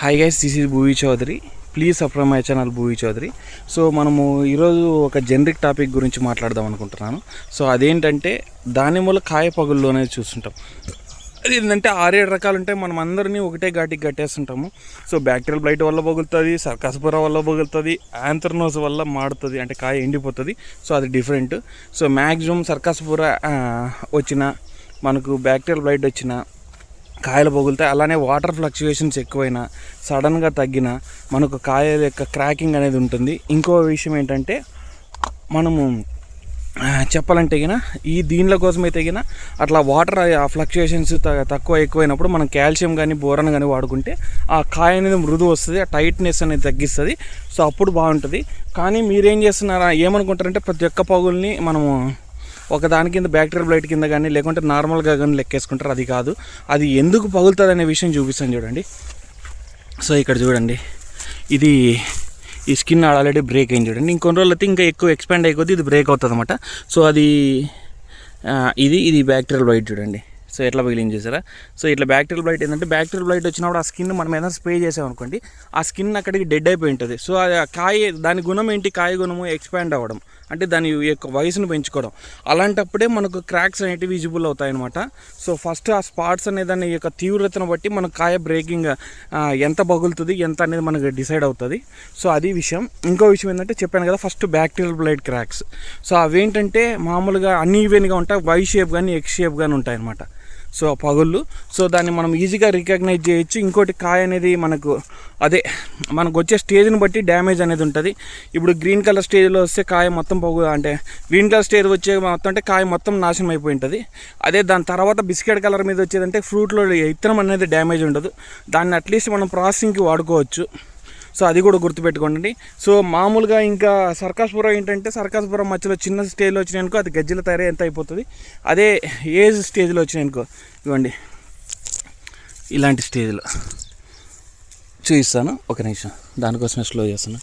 Hi guys this is Bhuvi Chowdary please subscribe my channel Bhuvi Chowdary so మనము ఈరోజు ఒక generic topic గురించి మాట్లాడదాం అనుకుంటున్నాను. సో అదేంటంటే దానిమూల కాయ పగుళ్ళు అనేది చూస్తుంటాం. అది ఏంటంటే ఆరేడు రకాలు ఉంటాయి. మనం అందరినీ ఒకటే ఘాటికి కట్టేస్తుంటాము. సో బ్యాక్టీరియల్ బ్లైట్ వల్ల పగులుతుంది సర్కాస్పుర వల్ల పగులుతుంది యాంథర్నోస్ వల్ల మాడుతుంది అంటే కాయ ఎండిపోతుంది. సో అది డిఫరెంట్ సో మ్యాక్సిమం సర్కాస్పుర వచ్చిన మనకు బ్యాక్టీరియల్ బ్లైట్ వచ్చిన కాయలు పొగులుతాయి. అలానే వాటర్ ఫ్లక్చుయేషన్స్ ఎక్కువైనా సడన్గా తగ్గిన మనకు కాయల యొక్క క్రాకింగ్ అనేది ఉంటుంది. ఇంకో విషయం ఏంటంటే మనము చెప్పాలంటే గిన ఈ దీనిల కోసం అయితే గిన అట్లా వాటర్ ఆ ఫ్లక్చుయేషన్స్ తక్కువ ఎక్కువైనప్పుడు మనం కాల్షియం కానీ బోరన్ కానీ వాడుకుంటే ఆ కాయ అనేది మృదు వస్తుంది ఆ టైట్నెస్ అనేది తగ్గిస్తుంది. సో అప్పుడు బాగుంటుంది. కానీ మీరేం చేస్తున్నారా? ఏమనుకుంటారంటే ప్రతి ఒక్క పగుల్ని మనము ఒక దాని కింద బ్యాక్టీరియల్ బ్లైట్ కింద కానీ లేకుంటే నార్మల్గా కానీ లెక్కేసుకుంటారు. అది కాదు. అది ఎందుకు పగులుతుంది అనే విషయం చూపిస్తాను చూడండి. సో ఇక్కడ చూడండి. ఇది ఈ స్కిన్ ఆల్రెడీ బ్రేక్ అయింది చూడండి. ఇంకొన్ని రోజులు అయితే ఇంకా ఎక్కువ ఎక్స్పాండ్ అయిపోతే ఇది బ్రేక్ అవుతుంది అనమాట సో అది ఇది ఇది బ్యాక్టీరియల్ బ్లైట్ చూడండి. సో ఎట్లా పగిలింది చూసారా? సో ఇట్లా బ్యాక్టీరియల్ బ్లైట్ ఏంటంటే బ్యాక్టీరియల్ బ్లైట్ వచ్చినప్పుడు ఆ స్కిన్ మనం ఏదైనా స్ప్రే చేసామనుకోండి ఆ స్కిన్ అక్కడికి డెడ్ అయిపోయి ఉంటుంది. సో అది ఆ కాయ దాని గుణం ఏంటి? కాయ గుణము ఎక్స్పాండ్ అవ్వడం అంటే దాని యొక్క వయసును పెంచుకోవడం. అలాంటప్పుడే మనకు క్రాక్స్ అనేటివి విజిబుల్ అవుతాయి అనమాట సో ఫస్ట్ ఆ స్పాట్స్ అనే దాని యొక్క తీవ్రతను బట్టి మన కాయ బ్రేకింగ్ ఎంత పగులుతుంది ఎంత అనేది మనకు డిసైడ్ అవుతుంది. సో అది విషయం. ఇంకో విషయం ఏంటంటే చెప్పాను కదా first bacterial blight cracks so అవేంటంటే మామూలుగా అన్ఈవెన్గా ఉంటాయి వై షేప్ కానీ ఎక్స్ షేప్ కానీ ఉంటాయి అనమాట సో ఆ పగుళ్ళు. సో దాన్ని మనం ఈజీగా రికగ్నైజ్ చేయొచ్చు. ఇంకోటి కాయ అనేది మనకు అదే మనకు వచ్చే స్టేజ్ని బట్టి డ్యామేజ్ అనేది ఉంటుంది. ఇప్పుడు గ్రీన్ కలర్ స్టేజ్లో వస్తే కాయ మొత్తం పగు అంటే గ్రీన్ కలర్ స్టేజ్ వచ్చే మొత్తం అంటే కాయ మొత్తం నాశనం అయిపోయి ఉంటుంది అదే దాని తర్వాత బిస్కెట్ కలర్ మీద వచ్చేదంటే ఫ్రూట్లో ఇత్తనం అనేది డ్యామేజ్ ఉండదు. దాన్ని అట్లీస్ట్ మనం ప్రాసెసింగ్కి వాడుకోవచ్చు. సో అది కూడా గుర్తుపెట్టుకోండి. సో మామూలుగా ఇంకా సర్కాస్పురం ఏంటంటే సర్కాస్పురం మధ్యలో చిన్న స్టేజ్లో వచ్చినాయనుకో అది గజ్జల తయారీ ఎంత అయిపోతుంది. అదే ఏజ్ స్టేజ్లో వచ్చినాయనుకో ఇవ్వండి. ఇలాంటి స్టేజ్లో. చూపిస్తాను. ఒక నిమిషం. దానికోసమే స్లో చేస్తాను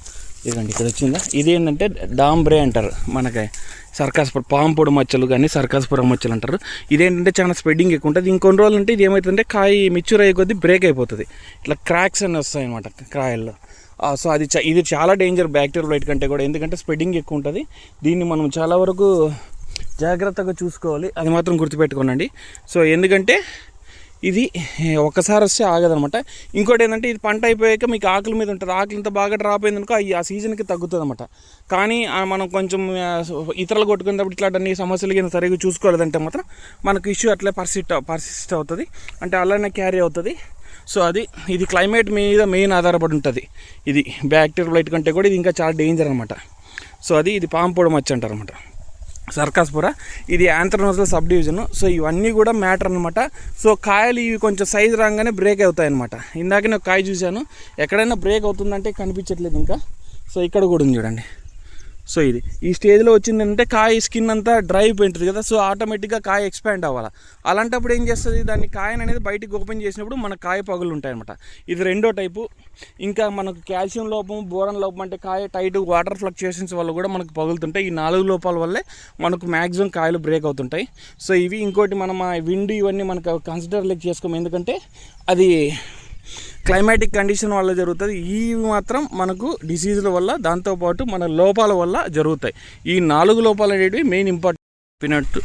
ఇదండి ఇక్కడ వచ్చిందా? ఇది ఏంటంటే డాంబ్రే అంటారు మనకి. సర్కాస్పురం పాంపొడి మచ్చలు కానీ సర్కాస్పురం మచ్చలు అంటారు. ఇదేంటంటే చాలా స్ప్రెడ్డింగ్ ఎక్కువ ఉంటుంది. ఇంకొన్ని రోజులు అంటే ఇది ఏమవుతుందంటే కాయ మెచ్యూర్ అయ్యే కొద్దీ బ్రేక్ అయిపోతుంది. ఇట్లా క్రాక్స్ అని వస్తాయన్నమాట కాయల్లో. సో అది ఇది చాలా డేంజర్ బ్యాక్టీరియల్ బయట కంటే కూడా. ఎందుకంటే స్ప్రెడ్డింగ్ ఎక్కువ ఉంటుంది. దీన్ని మనం చాలా వరకు జాగ్రత్తగా చూసుకోవాలి. అది మాత్రం గుర్తుపెట్టుకోనండి. సో ఎందుకంటే ఇది ఒకసారి వస్తే ఆగదనమాట. ఇంకోటి ఏంటంటే ఇది పంట అయిపోయాక మీకు ఆకుల మీద ఉంటుంది. ఆకులు ఇంత బాగా డ్రాప్ అయిందనుకో అవి ఆ సీజన్కి తగ్గుతుంది అనమాట కానీ మనం కొంచెం ఇతరులు కొట్టుకునేటప్పుడు ఇట్లాంటి సమస్యలు కింద సరిగ్గా చూసుకోలేదంటే మాత్రం మనకు ఇష్యూ అట్లే పర్సిస్ట్ పర్సిస్ట్ అవుతుంది. అంటే అలానే క్యారీ అవుతుంది. సో అది ఇది క్లైమేట్ మీద మెయిన్ ఆధారపడి ఉంటుంది. ఇది బ్యాక్టీరియల్ లైట్ కంటే కూడా ఇది ఇంకా చాలా డేంజర్ అనమాట. సో అది ఇది పాంపొడి మచ్చ అంటారు అనమాట సర్కాస్పుర. ఇది యాంథ్రనోజల్ సబ్ డివిజన్. సో ఇవన్నీ కూడా మ్యాటర్ అనమాట సో కాయలు ఇవి కొంచెం సైజు రాగానే బ్రేక్ అవుతాయి అనమాట ఇందాక నేను కాయ చూశాను. ఎక్కడైనా బ్రేక్ అవుతుందంటే కనిపించట్లేదు ఇంకా. సో ఇక్కడ కూడా ఉంది చూడండి. సో ఇది. ఈ స్టేజ్లో వచ్చిందంటే కాయ స్కిన్ అంతా డ్రై అయిపోయింటుంది కదా సో ఆటోమేటిక్గా కాయ ఎక్స్పాండ్ అవ్వాలి. అలాంటప్పుడు ఏం చేస్తుంది? దాన్ని కాయను అనేది బయటికి ఓపెన్ చేసినప్పుడు మన కాయ పగులు ఉంటాయన్నమాట. ఇది రెండో టైపు. ఇంకా మనకు కాల్షియం లోపం బోరన్ లోపం అంటే కాయ టైట్ వాటర్ ఫ్లక్చుయేషన్స్ వల్ల కూడా మనకు పగులుతుంటాయి. ఈ నాలుగు లోపాల వల్లే మనకు మ్యాక్సిమం కాయలు బ్రేక్ అవుతుంటాయి. సో ఇవి ఇంకోటి మనం విండ్ ఇవన్నీ మనకు కన్సిడర్ లెక్ చేసుకోము. ఎందుకంటే అది క్లైమాటిక్ కండిషన్ వల్ల జరుగుతుంది. ఇవి మాత్రం మనకు డిసీజుల వల్ల దాంతోపాటు మన లోపాల వల్ల జరుగుతాయి. ఈ నాలుగు లోపాలు అనేటివి మెయిన్ ఇంపార్టెంట్ చెప్పినట్టు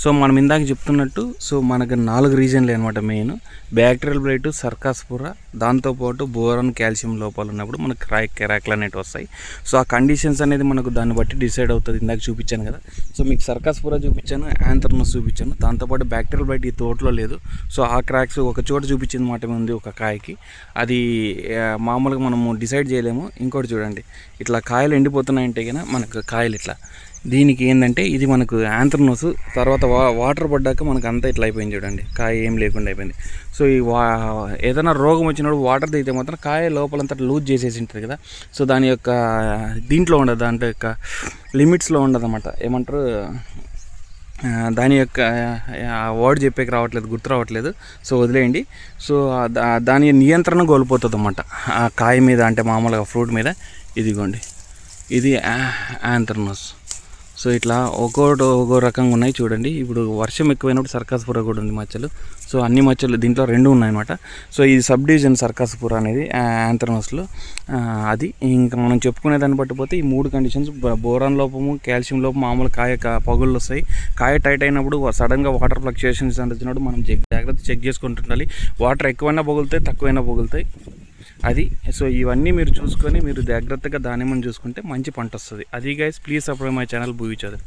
సో మనం ఇందాక చెప్తున్నట్టు సో మనకు నాలుగు రీజన్లు అనమాట మెయిన్. బ్యాక్టీరియల్ బ్లైట్ సర్కాస్పుర దాంతోపాటు బోరన్ కాల్షియం లోపాలు ఉన్నప్పుడు మనకు క్రాక్ కెరాక్లు అనేవి వస్తాయి. సో ఆ కండిషన్స్ అనేది మనకు దాన్ని బట్టి డిసైడ్ అవుతుంది. ఇందాక చూపించాను కదా. సో మీకు సర్కాస్పుర చూపించాను యాంథర్నస్ చూపించాను. దాంతోపాటు బ్యాక్టీరియల్ బ్లైట్ ఈ తోటలో లేదు. సో ఆ క్రాక్స్ ఒక చోట చూపించింది మాత్రమే ఉంది ఒక కాయకి. అది మామూలుగా మనము డిసైడ్ చేయలేము. ఇంకోటి చూడండి. ఇట్లా కాయలు ఎండిపోతున్నాయంటే కనుక మనకు కాయలు ఇట్లా దీనికి ఏంటంటే ఇది మనకు యాంథ్రనోస్ తర్వాత వా వాటర్ పడ్డాక మనకు అంతా ఇట్లా అయిపోయింది చూడండి. కాయ ఏం లేకుండా అయిపోయింది. సో ఈ వా ఏదైనా రోగం వచ్చినప్పుడు వాటర్ దిగితే మాత్రం కాయ లోపలంతా లూజ్ చేసేసి ఉంటుంది కదా. సో దాని యొక్క దీంట్లో ఉండదు దాంట్లో యొక్క లిమిట్స్లో ఉండదు అనమాట ఏమంటారు దాని యొక్క వర్డ్ చెప్పేకి రావట్లేదు గుర్తు రావట్లేదు. సో వదిలేయండి. సో దాని నియంత్రణ కోల్పోతుంది అన్నమాట ఆ కాయ మీద అంటే మామూలుగా ఫ్రూట్ మీద ఇదిగోండి. ఇది యాంథర్నోస్ సో ఇట్లా ఒక్కోటి ఒక్కో రకంగా ఉన్నాయి చూడండి. ఇప్పుడు వర్షం ఎక్కువైనప్పుడు సర్కాస్పుర కూడా ఉంది మచ్చలు. సో అన్ని మచ్చలు దీంట్లో రెండు ఉన్నాయన్నమాట. సో ఈ సబ్ డివిజన్ సర్కాస్పుర అనేది యాంథ్రనస్లో అది. ఇంకా మనం చెప్పుకునే దాన్ని బట్టి పోతే ఈ మూడు కండిషన్స్ బోరాన్ లోపము కాల్షియం లోపం మామూలు కాయ పగుళ్ళు వస్తాయి. కాయ టైట్ అయినప్పుడు సడన్గా వాటర్ ఫ్లక్చుయేషన్స్ వచ్చినప్పుడు మనం జాగ్రత్త చెక్ చేసుకుంటుండాలి. వాటర్ ఎక్కువైనా పొగులుతాయి తక్కువైనా పగులుతాయి. అది. సో ఇవన్నీ మీరు చూసుకొని మీరు జాగ్రత్తగా దానిమ్మని చూసుకుంటే మంచి పంట వస్తుంది అది guys please support my channel Bhuvi చదువు